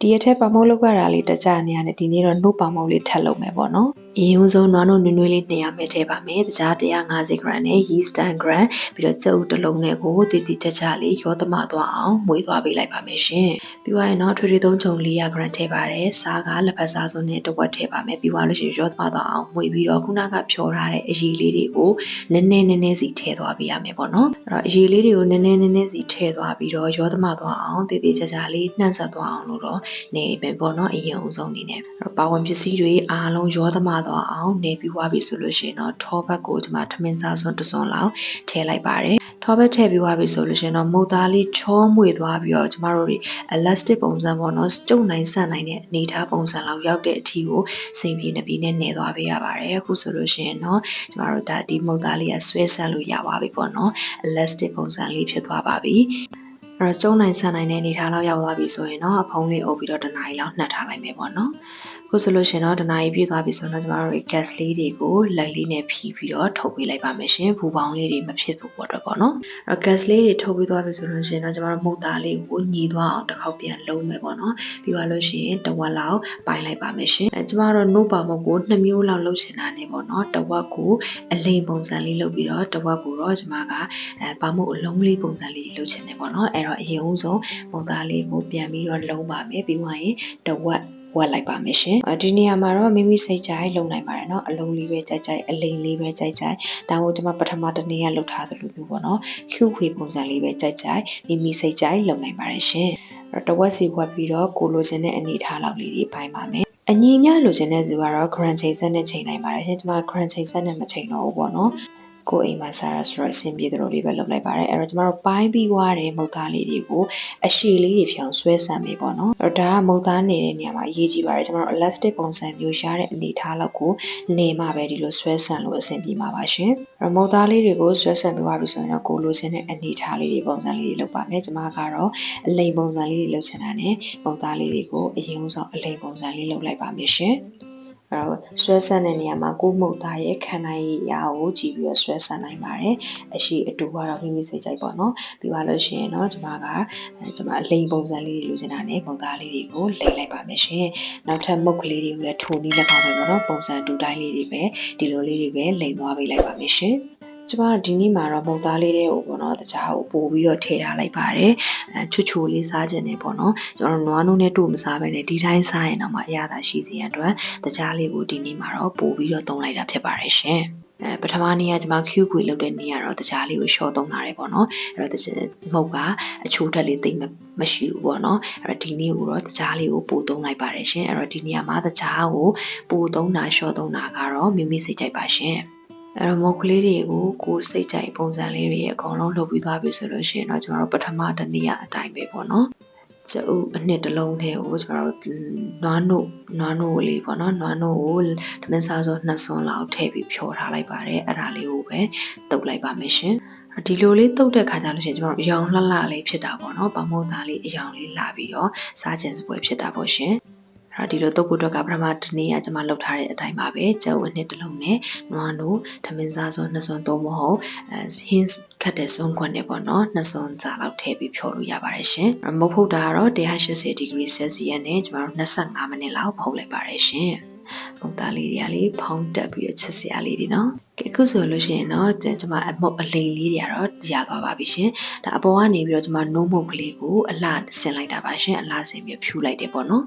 ဒီရက်ထက်ပမုတ်လောက်ရတာလေးတကြနေရတယ်ဒီနေ့တော့နှုတ်ပမုတ်လေးထပ်လုပ်မယ်ပေါ့နော် အရင်ဦးဆုံးနွားနို့နွေးနွေးလေး200မထည့်ပါမယ်တကြား150 gram နဲ့ yeast 10 gram ပြီးတော့ကြက်ဥတစ်လုံးနဲ့ကိုတည်တည်ကြကြလေးရောသမသွားအောင်မွေးသွားပေးလိုက်ပါမယ်ရှင်ပြီးသွားရင်တော့ထွေထွေသုံးချုံ400 gram ထည့်ပါတယ်စားကလက်ဖက်စားစုံနဲ့တစ်ဝက်ထည့်ပါမယ်ပြီးသွားလို့ရှိရင်ရောသမသွားအောင်မွေးပြီးတော့ခုနကဖြောထားတဲ့အရည်လေးတွေကိုနည်းနည်းနည်းနည်းစီထည့်သွားပေးရမယ်ပေါ့နော်အဲ့တော့အရည်လေးတွေကိုနည်းနည်းနည်းနည်းစီထည့်သွားပြီးတော့ရောသမသွားအောင်တည်တည်ကြကြလေးနှံ့ဆက်သွားအောင်လို့တော့နေပဲပေါ့နော်အရင်အဆုံးအနေနဲ့အဲ့တော့ပါဝင်ပစ္စည်းတွေအားလုံးရောသမသွားအောင်နေပြီးွားပြီဆိုလို့ရှိရင်တော့ထောဘက်ကိုကျွန်မထမင်းစားစွန်းတစ်စွန်းလောက်ထည့်လိုက်ပါတယ်ထောဘက်ထည့်ပြီးွားပြီဆိုလို့ရှိရင်တော့မုတ်သားလေးချောမွေသွားပြီးတော့ကျမတို့တွေ elastic ပုံစံပေါ့နော်ကျုပ်နိုင်ဆန့်နိုင်တဲ့အနေထားပုံစံလောက်ရောက်တဲ့အထိကိုစိန်ပြေနေပြီးနဲ့နေသွားပေးရပါတယ်အခုဆိုလို့ရှိရင်တော့ကျမတို့ဒါဒီမုတ်သားလေးကဆွဲဆက်လို့ရပါပြီပေါ့နော် elastic ပုံစံလေးဖြစ်သွားပါပြီ အဲ့တော့ကျုံနိုင်ဆန်နိုင်တဲ့အနေထားလောက်ရောက်သွားပြီဆိုရင်တော့အဖုံးလေးအုပ်ပြီးတော့တနားရီလောက်နှက်ထားလိုက်မယ်ပေါ့နော်ခုဆိုလို့ရှိရင်တော့တနားရီပြည့်သွားပြီဆိုတော့ကျမတို့ gas လေးတွေကိုလိုက်လေးနဲ့ဖြီးပြီးတော့ထုတ်ပေးလိုက်ပါမယ်ရှင်ဘူပေါင်းလေးတွေမဖြစ်ဘူးပေါ့တော့ပေါ့နော်အဲ့တော့ gas လေးတွေထုတ်ပြီးသွားပြီဆိုလို့ရှိရင်တော့ကျမတို့မုတ်သားလေးကိုညီသွားအောင်တစ်ခေါက်ပြန်လုံးမယ်ပေါ့နော်ပြီးသွားလို့ရှိရင်တဝက်လောက်ပိုင်လိုက်ပါမယ်ရှင်အဲကျမတို့ no ပါမုတ်ကို2မျိုးလောက်လုပ်ချင်တာနေပေါ့နော်တဝက်ကိုအလိမ်ပုံစံလေးလုပ်ပြီးတော့တဝက်ကိုတော့ကျမကအဲပါမုတ်အလုံးလေးပုံစံလေးလုပ်ချင်တယ်ပေါ့နော်အဲ့တော့အရင်ဦးဆုံးမုတ်သားလေးကိုပြန်ပြီးတော့လုံးပါမယ်ပြီးသွားရင်တဝက်ဝက်လိုက်ပါမယ်ရှင်။ဒီနေရာမှာတော့မိမိစိတ်ကြိုက်လုံနိုင်ပါတယ်နော်။အလုံးလေးပဲကြိုက်ကြိုက်အလိမ်လေးပဲကြိုက်ကြိုက်ဒါကိုကျွန်မပထမတစ်နေ့ကလုပ်ထားသလိုမျိုးပေါ့နော်။ကျူခွေပုံစံလေးပဲကြိုက်ကြိုက်မိမိစိတ်ကြိုက်လုံနိုင်ပါတယ်ရှင်။အဲ့တော့တဝက်စီဝက်ပြီးတော့ကိုလိုချင်တဲ့အနေထားလောက်လေးတွေပိုင်းပါမယ်။အညီအမျှလိုချင်တဲ့သူကတော့ grand chain set နဲ့ချိန်နိုင်ပါတယ်ရှင်ကျွန်မ grand chain set နဲ့မချိန်တော့ဘူးပေါ့နော် ကိုအိမ်မှာစားရဆိုတော့အဆင်ပြေသလိုလေးပဲလုပ်လိုက်ပါတယ်အဲ့တော့ကျမတို့ပိုင်းပြီးွားတဲ့မုတ်သားလေးတွေကိုအရှည်လေးတွေဖြောင်းဆွဲဆန်ပေးပေါ့နော်အဲ့တော့ဒါကမုတ်သားနေတဲ့နေရာမှာအရေးကြီးပါတယ်ကျမတို့ elastic ပုံစံမျိုးရှားတဲ့အနေထားလောက်ကိုနေမှပဲဒီလိုဆွဲဆန်လို့အဆင်ပြေမှာပါရှင်အဲ့တော့မုတ်သားလေးတွေကိုဆွဲဆန်ပြီးွားပြီဆိုရင်တော့ကိုလိုချင်တဲ့အနေထားလေးတွေပုံစံလေးတွေလုပ်ပါမယ်ကျမကတော့အလိမ်ပုံစံလေးတွေလုပ်ချင်တာနဲ့မုတ်သားလေးတွေကိုအရင်ဆုံးအလိမ်ပုံစံလေးလုပ်လိုက်ပါမယ်ရှင် အဲ့တော့ဆွဲဆန့်တဲ့နေရာမှာကိုမှုတ်သားရဲ့ခံနိုင်ရကိုကြည့်ပြီးတော့ဆွဲဆန့်နိုင်ပါတယ်အရှိအတူကတော့မိမိစိတ်ကြိုက်ပေါ့နော်ပြီးပါလို့ရှိရင်တော့ကျွန်မကကျွန်မအလိမ်ပုံစံလေးတွေလိုချင်တာနဲ့ပုံသားလေးတွေကိုလိမ့်လိုက်ပါမယ်ရှင်နောက်ထပ်မုတ်ကလေးတွေကိုလည်းထိုးပြီးလက်ကောင်းပဲပေါ့နော်ပုံစံတူတိုင်းလေးတွေပဲဒီလိုလေးတွေပဲလိမ့်သွားပေးလိုက်ပါမယ်ရှင် ကျမဒီနေ့မှာတော့မုံသားလေးတွေကိုပေါ့နော်တခြားကိုပို့ပြီးတော့ထည့်ထားလိုက်ပါတယ်အဲချွတ်ချိုလေးစားခြင်းနဲ့ပေါ့နော်ကျွန်တော်နွားနုံးနဲ့တို့မစားဘဲနဲ့ဒီတိုင်းစားရင်တော့မှအရသာရှိစီရန်အတွက်တခြားလေးကိုဒီနေ့မှာတော့ပို့ပြီးတော့သုံးလိုက်တာဖြစ်ပါတယ်ရှင်အဲပထမနေ့ကကျွန်မ Q ခွေလုပ်တဲ့နေ့ကတော့တခြားလေးကို short သုံးလာတယ်ပေါ့နော်အဲ့တော့မုတ်ကအချိုးတက်လေးသိမ့်မရှိဘူးပေါ့နော်အဲ့တော့ဒီနေ့ကိုတော့တခြားလေးကိုပို့သုံးလိုက်ပါတယ်ရှင်အဲ့တော့ဒီနေ့ကမှတခြားကိုပို့သုံးတာ short သုံးတာကတော့မိမိစိတ်ကြိုက်ပါရှင် အဲ့တော့မုတ်ကလေးတွေကိုကိုယ်စိတ်ကြိုက်ပုံစံလေးတွေအကုန်လုံးလုပ်ပြီးသွားပြီဆိုလို့ရှိရင်တော့ကျွန်တော်တို့ပထမတစ်နေ့အတိုင်းပဲပေါ့နော်ကျုပ်အနှစ်တစ်လုံးထဲကိုကျွန်တော်တို့နွားနို့နွားနို့လေးပေါ့နော်နွားနို့ကိုဓမင်းစားစောနှစ်စွန်းလောက်ထည့်ပြီးဖြောထားလိုက်ပါတယ်အဲ့ဒါလေးကိုပဲတုပ်လိုက်ပါမယ်ရှင်ဒီလိုလေးတုတ်တဲ့ခါကျလို့ရှိရင်ကျွန်တော်တို့အယောင်လှလှလေးဖြစ်တာပေါ့နော်။ပမောသားလေးအယောင်လေးလာပြီးတော့စားခြင်းစပွဲဖြစ်တာပေါ့ရှင်။ အဲ့ဒီလိုတုပ်ဖို့အတွက်ကပထမတနေ့ကကျွန်မလုပ်ထားတဲ့အတိုင်းပါပဲကျဝင်းနှစ်တစ်လုံးနဲ့နွားနို့ထမင်းစားစွန်းနှစ်စွန်းသုံးမဟုတ်အဲဟင်းခတ်တဲ့စွန်းခွက်နဲ့ပေါ့နော်နှစ်စွန်းစာလောက်ထည့်ပြီးဖြောလို့ရပါတယ်ရှင်မုတ်ဖုတ်တာကတော့180 degree celsius နဲ့ကျွန်တော်တို့25မိနစ်လောက်ဖုတ်လိုက်ပါတယ်ရှင် ပုံသားလေးတွေကလေဖောင်းတက်ပြီးချစ်စရာလေးတွေနော်ကဲခုဆိုလို့ရှိရင်တော့ကျွန်မအမုတ်အလိမ်လေးတွေကတော့ရသွားပါပြီရှင်ဒါအပေါ်ကနေပြီးတော့ကျွန်မနိုးမုတ်ကလေးကိုအလှဆင်လိုက်တာပါရှင်အလှဆင်ပြီးဖြူလိုက်တယ်ပေါ့နော်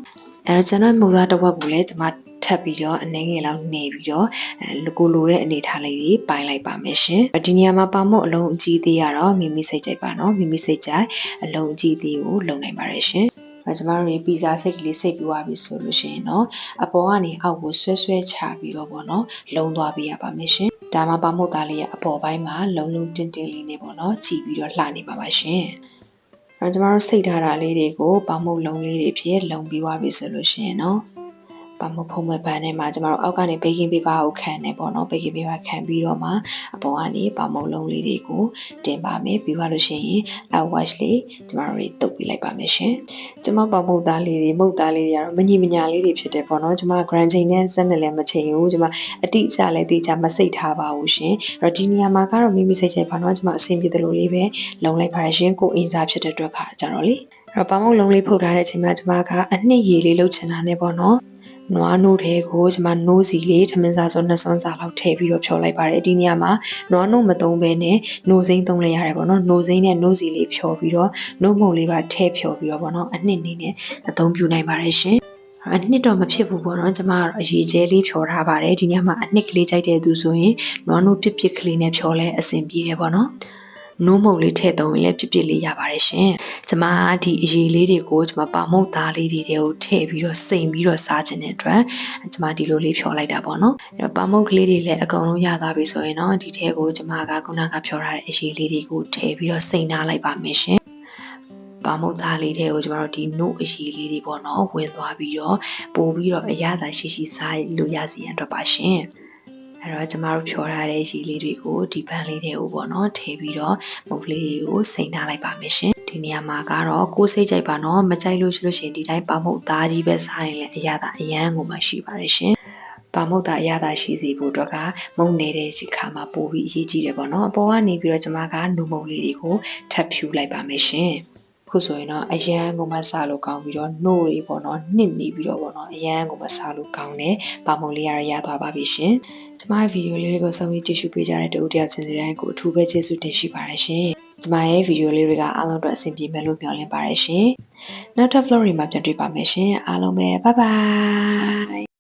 အဲတော့ကျွန်တော်မူသားတစ်ဝက်ကိုလည်းကျွန်မထပ်ပြီးတော့အနေငယ်လောက်နေပြီးတော့အဲကိုလိုတဲ့အနေထားလေးတွေပိုင်းလိုက်ပါမယ်ရှင်ဒီနေရာမှာပါမို့အလုံးအကြီးသေးရတော့မိမိစိတ်ကြိုက်ပါနော်မိမိစိတ်ကြိုက်အလုံးအကြီးသေးကိုလုံနိုင်ပါတယ်ရှင်အဲ ကျမတို့ရေပီဇာစိတ်ကလေးစိတ်ပြီးသွားပြီဆိုလို့ရှိရင်တော့အပေါ်ကနေအောက်ကိုဆွဲဆွဲချပြီးတော့ပေါ့နော်လုံသွားပေးရပါမယ်ရှင်ဒါမှပါမို့သားလေးရဲ့အပေါ်ပိုင်းမှာလုံလုံတင်းတင်းလေးနဲ့ပေါ့နော်ကြည်ပြီးတော့လှနေပါပါရှင်အဲကျမတို့စိတ်ထားတာလေးတွေကိုပေါမုတ်လုံးလေးတွေဖြစ်လုံပြီးသွားပြီဆိုလို့ရှိရင်နော် ပါမဖုံးမဲ့ဘန်ထဲမှာကျမတို့အောက်ကနေဘေကင်းပေပါကိုခံနေပေါ့နော်ဘေကင်းပေပါခံပြီးတော့မှအပေါ်ကနေပါမုံလုံးလေးတွေကိုတင်ပါမယ်ပြီးသွားလို့ရှိရင်အဝက်ချ်လေးကျမတို့တွေတုပ်ပြလိုက်ပါမယ်ရှင်ကျမပါမုံသားလေးတွေမုတ်သားလေးတွေကတော့မညီမညာလေးတွေဖြစ်တယ်ပေါ့နော်ကျမ grand chain နဲ့စက်နဲ့လည်းမချိန်ဘူးကျမအတိအကျလည်းတိကျမစိတ်ထားပါဘူးရှင်အဲ့တော့ဒီနေရာမှာကတော့မိမိစိတ်ချပါတော့ကျမအဆင်ပြေတယ်လို့လေးပဲလုံလိုက်ပါရှင်ကိုအင်းစားဖြစ်တဲ့အတွက်ခါကြတော့လေအဲ့တော့ပါမုတ်လုံးလေးဖုတ်ထားတဲ့အချိန်မှာကျမကအနှစ်ရည်လေးလှုပ်ချင်တာနဲ့ပေါ့နော် နွားနို့ထဲကိုကျမနိုးစီလေးထမင်းစားစုံနှစ်စွန်းစာလောက်ထည့်ပြီးတော့ဖြော်လိုက်ပါတယ်ဒီနေရာမှာနွားနို့မသုံးဘဲနဲ့နိုးစိမ့်သုံးလိုက်ရတယ်ပေါ့နော်နိုးစိမ့်နဲ့နိုးစီလေးဖြော်ပြီးတော့နို့မုတ်လေးပါထည့်ဖြော်ပြီးတော့ပေါ့နော်အနှစ်နေနဲ့အသုံးပြုနိုင်ပါတယ်ရှင်အနှစ်တော့မဖြစ်ဘူးပေါ့နော်ကျမကတော့အရေးကျဲလေးဖြော်ထားပါတယ်ဒီညမှာအနှစ်ကလေးကြိုက်တဲ့သူဆိုရင်နွားနို့ပြစ်ပြစ်ကလေးနဲ့ဖြော်လဲအဆင်ပြေတယ်ပေါ့နော် နိုးမုတ်လေးထည့်သုံးရင်လည်းပြစ်ပြစ်လေးရပါတယ်ရှင်ကျမဒီအရေးလေးတွေကိုကျမပါမုတ်သားလေးတွေကိုထည့်ပြီးတော့စိမ်ပြီးတော့စားခြင်းတဲ့အတွက်ကျမဒီလိုလေးဖြော်လိုက်တာပေါ့နော်အဲ့တော့ပါမုတ်ကလေးတွေလည်းအကုန်လုံးရသွားပြီဆိုရင်တော့ဒီထဲကိုကျမကခုနကဖြော်ထားတဲ့အရေးလေးတွေကိုထည့်ပြီးတော့စိမ်ထားလိုက်ပါမယ်ရှင်ပါမုတ်သားလေးတွေကိုကျမတို့ဒီနို့အရေးလေးတွေပေါ့နော်ဝင်သွားပြီးတော့ပို့ပြီးတော့အရသာရှိရှိစားလို့ရစီရန်အတွက်ပါရှင် အဲ့တော့ကျမတို့ဖြော်ထားတဲ့ရေလေးတွေကိုဒီပန်းလေးတွေကိုပေါ့နော်ထည့်ပြီးတော့မုတ်လေးတွေကိုစိမ်ထားလိုက်ပါမယ်ရှင်ဒီနေရာမှာကတော့ကိုယ်စိတ်ကြိုက်ပါနော်မကြိုက်လို့ရှိလို့ရှိရင်ဒီတိုင်းပါမုတ်သားကြီးပဲစားရင်လည်းအရသာအရန်ကိုမှရှိပါတယ်ရှင်ပါမုတ်သားအရသာရှိစီဖို့အတွက်ကမုံနေတဲ့ဒီခါမှာပို့ပြီးအရေးကြီးတယ်ပေါ့နော်အပေါ်ကနေပြီးတော့ကျမကနုမုံလေးတွေကိုထပ်ဖြူလိုက်ပါမယ်ရှင် ခုဆိုရင်တော့အရန်ကိုမစားလို့ကောင်းပြီးတော့နှိုးရီပေါ့နော်နှစ်နေပြီးတော့ပေါ့နော်အရန်ကိုမစားလို့ကောင်းတယ်ပါမုံလေးရရသွားပါပြီရှင်ကျမရဲ့ဗီဒီယိုလေးတွေကိုဆုံးဖြတ်ကြည့်ရှုပေးကြတဲ့တူတယောက်ချင်းစီတိုင်းကိုအထူးပဲကျေးဇူးတင်ရှိပါတယ်ရှင်ကျမရဲ့ဗီဒီယိုလေးတွေကအားလုံးအတွက်အဆင်ပြေမယ်လို့မျှော်လင့်ပါတယ်ရှင်နောက်ထပ် vlog တွေမှာပြန်တွေ့ပါမယ်ရှင်အားလုံးပဲ bye bye